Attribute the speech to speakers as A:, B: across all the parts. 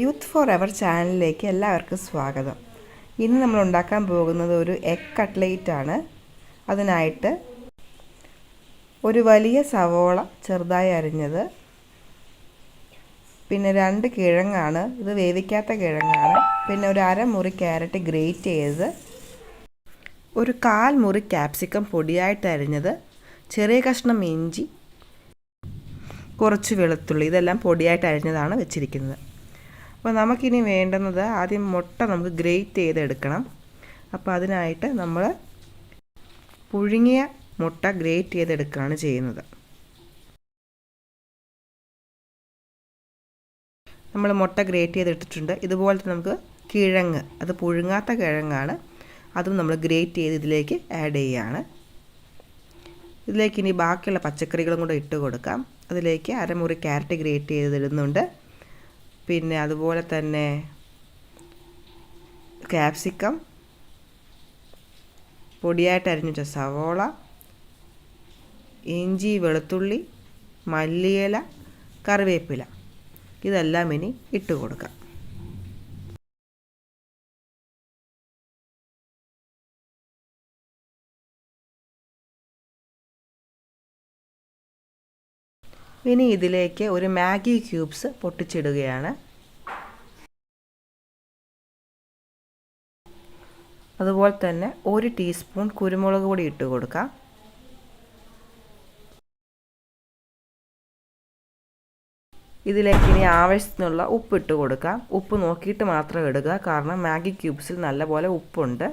A: Youth for ever ചാനലിലേക്ക് എല്ലാവർക്കും സ്വാഗതം. ഇന്ന് നമ്മൾ ഉണ്ടാക്കാൻ പോകുന്നത് ഒരു എഗ് കട്ട്ലേറ്റ് ആണ്. അതിനായിട്ട് ഒരു വലിയ സവോള ചെറുതായി അരിഞ്ഞത്. പിന്നെ രണ്ട് കിഴങ്ങാണ്. ഇത് വേവിക്കാത്ത കിഴങ്ങാണ്. പിന്നെ ഒരു അരമുറി ക്യാരറ്റ് ഗ്രേറ്റ് ചെയ്ത് ഒരു കാൽ മുറി ക്യാപ്സിക്കം പൊടിയായിട്ട് അരിഞ്ഞത്. ചെറിയ കഷ്ണം ഇഞ്ചി കുറച്ച് വെളുത്തുള്ളി ഇതെല്ലാം പൊടിയായിട്ട് അരിഞ്ഞതാണ് വെച്ചിരിക്കുന്നത്. അപ്പോൾ നമുക്കിനി വേണ്ടുന്നത് ആദ്യം മുട്ട നമുക്ക് ഗ്രേറ്റ് ചെയ്തെടുക്കണം. അപ്പോൾ അതിനായിട്ട് നമ്മൾ പുഴുങ്ങിയ മുട്ട ഗ്രേറ്റ് ചെയ്തെടുക്കുകയാണ് ചെയ്യുന്നത്. നമ്മൾ മുട്ട ഗ്രേറ്റ് ചെയ്തിട്ടിട്ടുണ്ട് ഇതുപോലെ നമുക്ക് കിഴങ്ങ് അത് പുഴുങ്ങാത്ത കിഴങ്ങാണ്. അതും നമ്മൾ ഗ്രേറ്റ് ചെയ്ത് ഇതിലേക്ക് ആഡ് ചെയ്യുകയാണ് ഇതിലേക്ക് ഇനി ബാക്കിയുള്ള പച്ചക്കറികളും കൂടെ ഇട്ട് കൊടുക്കാം. അതിലേക്ക് അരമുറി ക്യാരറ്റ് ഗ്രേറ്റ് ചെയ്തിടുന്നുണ്ട്. പിന്നെ അതുപോലെ തന്നെ ക്യാപ്സിക്കം പൊടിയായിട്ട് അരിഞ്ഞ സവോള ഇഞ്ചി വെളുത്തുള്ളി മല്ലിയില കറിവേപ്പില. ഇതെല്ലാം ഇനി ഇട്ട് കൊടുക്കാം. ഇനി ഇതിലേക്ക് ഒരു മാഗി ക്യൂബ്സ് പൊട്ടിച്ചിടുകയാണ്. അതുപോലെ തന്നെ ഒരു ടീസ്പൂൺ കുരുമുളക് പൊടി ഇട്ട് കൊടുക്കാം. ഇതിലേക്ക് ഇനി ആവശ്യത്തിനുള്ള ഉപ്പ് ഇട്ട് കൊടുക്കാം. ഉപ്പ് നോക്കിയിട്ട് മാത്രം ഇടുക കാരണം മാഗി ക്യൂബ്സിൽ നല്ലപോലെ ഉപ്പുണ്ട്.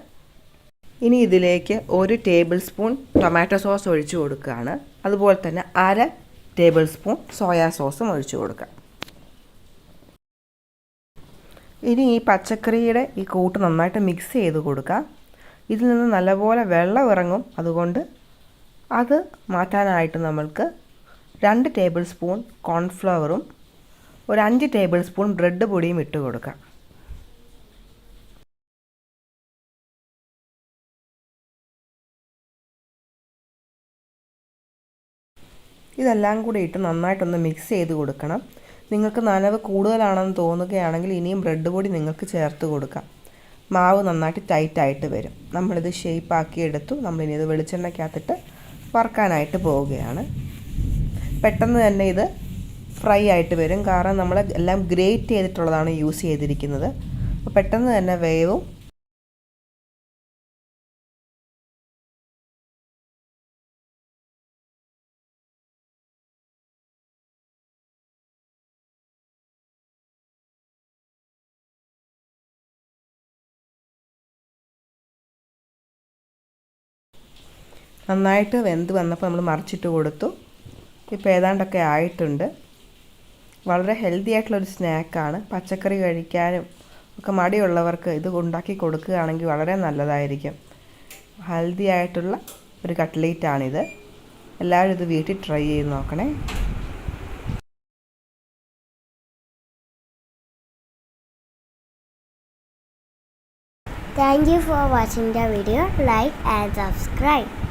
A: ഇനി ഇതിലേക്ക് ഒരു ടേബിൾ സ്പൂൺ ടൊമാറ്റോ സോസ് ഒഴിച്ചു കൊടുക്കുകയാണ്. അതുപോലെ തന്നെ അര ടേബിൾ സ്പൂൺ സോയാ സോസും ഒഴിച്ചു കൊടുക്കാം ഇനി ഈ പച്ചക്കറിയുടെ ഈ കൂട്ട് നന്നായിട്ട് മിക്സ് ചെയ്ത് കൊടുക്കാം ഇതിൽ നിന്ന് നല്ലപോലെ വെള്ളം ഇറങ്ങും. അതുകൊണ്ട് അത് മാറ്റാനായിട്ട് നമ്മൾക്ക് രണ്ട് ടേബിൾ സ്പൂൺ കോൺഫ്ലവറും ഒരു അഞ്ച് ടേബിൾ സ്പൂൺ ബ്രെഡ് പൊടിയും ഇട്ട് കൊടുക്കാം ഇതെല്ലാം കൂടി ഇട്ട് നന്നായിട്ടൊന്ന് മിക്സ് ചെയ്ത് കൊടുക്കണം. നിങ്ങൾക്ക് നനവ് കൂടുതലാണെന്ന് തോന്നുകയാണെങ്കിൽ ഇനിയും ബ്രെഡ് പൊടി നിങ്ങൾക്ക് ചേർത്ത് കൊടുക്കാം. മാവ് നന്നായിട്ട് ടൈറ്റായിട്ട് വരും. നമ്മളിത് ഷേപ്പാക്കി എടുത്തു. നമ്മളിനി ഇത് വെളിച്ചെണ്ണയ്ക്കകത്തിട്ട് വറുക്കാനായിട്ട് പോവുകയാണ്. പെട്ടെന്ന് തന്നെ ഇത് ഫ്രൈ ആയിട്ട് വരും. കാരണം നമ്മൾ എല്ലാം ഗ്രേറ്റ് ചെയ്തിട്ടുള്ളതാണ് യൂസ് ചെയ്തിരിക്കുന്നത്. അപ്പോൾ പെട്ടെന്ന് തന്നെ വേവും. നന്നായിട്ട് വെന്ത് വന്നപ്പോൾ നമ്മൾ മറിച്ചിട്ട് കൊടുത്തു. ഇപ്പോൾ ഏതാണ്ടൊക്കെ ആയിട്ടുണ്ട്. വളരെ ഹെൽത്തി ആയിട്ടുള്ളൊരു സ്നാക്കാണ് പച്ചക്കറി കഴിക്കാനും ഒക്കെ മടിയുള്ളവർക്ക് ഇത് ഉണ്ടാക്കി കൊടുക്കുകയാണെങ്കിൽ വളരെ നല്ലതായിരിക്കും. ഹെൽത്തി ആയിട്ടുള്ള ഒരു കട്ട്ലേറ്റാണിത് എല്ലാവരും ഇത് വീട്ടിൽ ട്രൈ ചെയ്ത് നോക്കണേ.
B: Thank you for watching the video. Like and subscribe.